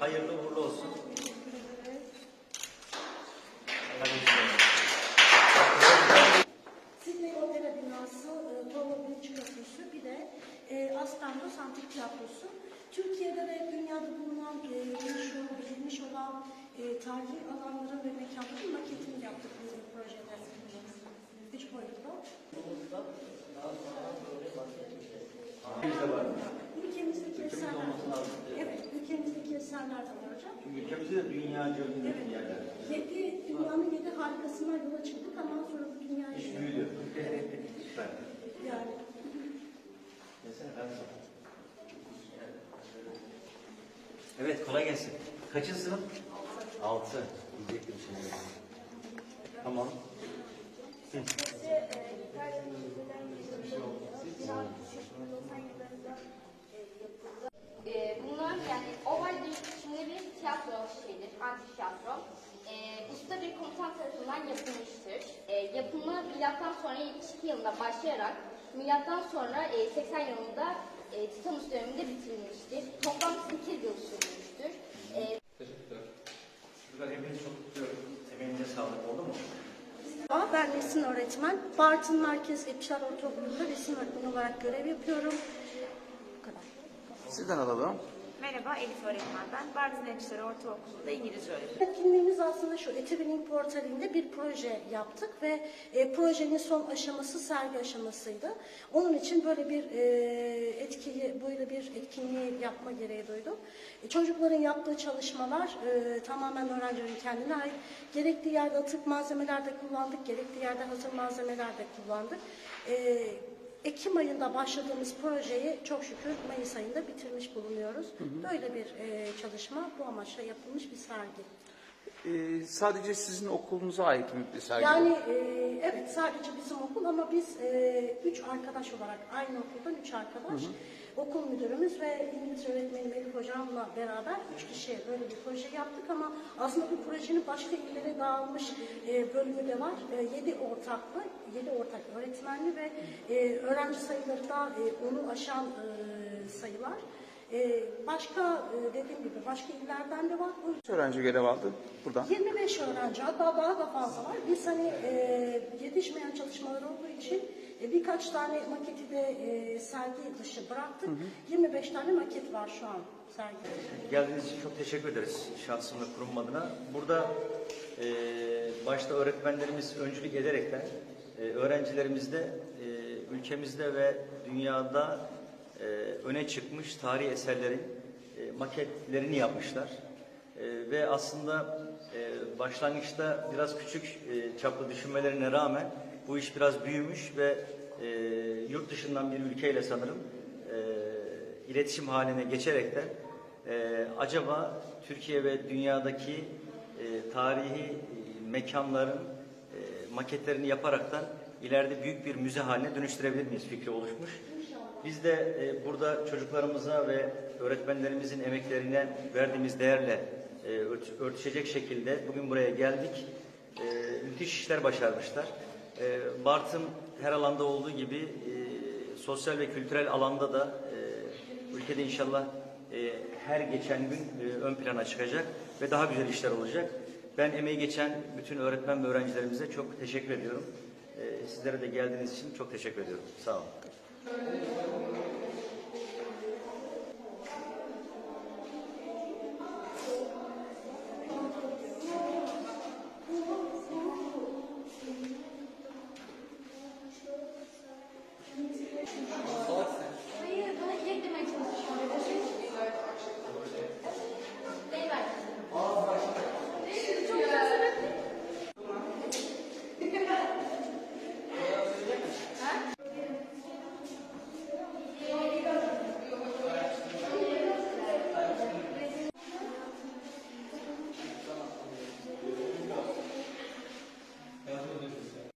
Hayırlı uğurlu olsun. Sydney Opera Binası, e, Büyük Köprüsü, bir de e, Aspendos Antik Tiyatrosu. Türkiye'de ve dünyada bulunan e, meşhur, bilinmiş olan e, tarihi alanların ve mekanların maketini yaptık biz bu projede. Üç boyutlu. Ülkemizdeki eserler. Evet, hocam. Çünkü ülkemizde de dünyaca ünlü bir yerler. Yedi, dünyanın yedi harikasına yola çıktık ama sonra bu dünya İş büyüdü. Süper. Yani Desene ben sana. Evet kolay gelsin. Kaçıncı sınıf? Altı. Diyecektim şimdi. Tamam. Hı. Ee, bunlar yani oval dönüşümlü bir tiyatro şeyidir, antik tiyatro. Ee, usta bir komutan tarafından yapılmıştır. Ee, yapımı milattan sonra 72 yılında başlayarak milattan sonra e, 80 yılında e, Titanus döneminde bitirilmiştir. Toplam 8 yıl sürmüştür. Ee, Çocuklar hepinizi çok kutluyorum. Emeğinize sağlık oldu mu? Ben resim öğretmen. Bartın Merkez Epişar Ortaokulu'nda resim öğretmeni olarak görev yapıyorum. Bu kadar. Sizden alalım. Merhaba Elif öğretmen ben. Bardız Hemşire Ortaokulu'nda İngilizce öğretmenim. Etkinliğimiz aslında şu, Etivinin portalinde bir proje yaptık ve e, projenin son aşaması sergi aşamasıydı. Onun için böyle bir e, etkiyi, böyle bir etkinliği yapma gereği duydum. E, çocukların yaptığı çalışmalar e, tamamen öğrencilerin kendine ait. Gerektiği yerde atık malzemeler de kullandık, gerektiği yerde hazır malzemeler de kullandık. E, Ekim ayında başladığımız projeyi çok şükür Mayıs ayında bitirmiş bulunuyoruz. Böyle bir e, çalışma bu amaçla yapılmış bir sergi. Ee, sadece sizin okulunuza ait mi bir sergi? Yani e, evet sadece bizim okul ama biz e, üç arkadaş olarak aynı okuldan üç arkadaş. Okul müdürümüz ve İngilizce öğretmenim Elif hocamla beraber üç kişi böyle bir proje yaptık ama aslında bu projenin başka illere dağılmış e, bölümü de var. E, yedi ortaklı, yedi ortak öğretmenli ve e, öğrenci sayıları da e, onu aşan sayılar. E, başka e, dediğim gibi başka illerden de var. Bu Kaç öğrenci görev aldı buradan? 25 öğrenci hatta daha da fazla var. Biz hani e, yetişmeyen çalışmalar olduğu için e, birkaç tane maketi de e, sergi dışı bıraktık. 25 tane maket var şu an sergide. Geldiğiniz için çok teşekkür ederiz şahsım ve kurum adına. Burada e, başta öğretmenlerimiz öncülük ederekten e, öğrencilerimiz de e, ülkemizde ve dünyada e, öne çıkmış tarihi eserlerin e, maketlerini yapmışlar. E, ve aslında e, başlangıçta biraz küçük e, çaplı düşünmelerine rağmen bu iş biraz büyümüş ve e, yurt dışından bir ülkeyle sanırım e, iletişim haline geçerekten e, acaba Türkiye ve dünyadaki e, tarihi e, mekanların e, maketlerini yaparaktan ileride büyük bir müze haline dönüştürebilir miyiz fikri oluşmuş. Biz de e, burada çocuklarımıza ve öğretmenlerimizin emeklerine verdiğimiz değerle e, ört- örtüşecek şekilde bugün buraya geldik. E, müthiş işler başarmışlar. E, Bartın her alanda olduğu gibi e, sosyal ve kültürel alanda da e, ülkede inşallah e, her geçen gün e, ön plana çıkacak ve daha güzel işler olacak. Ben emeği geçen bütün öğretmen ve öğrencilerimize çok teşekkür ediyorum. E, sizlere de geldiğiniz için çok teşekkür ediyorum. Sağ olun. Praise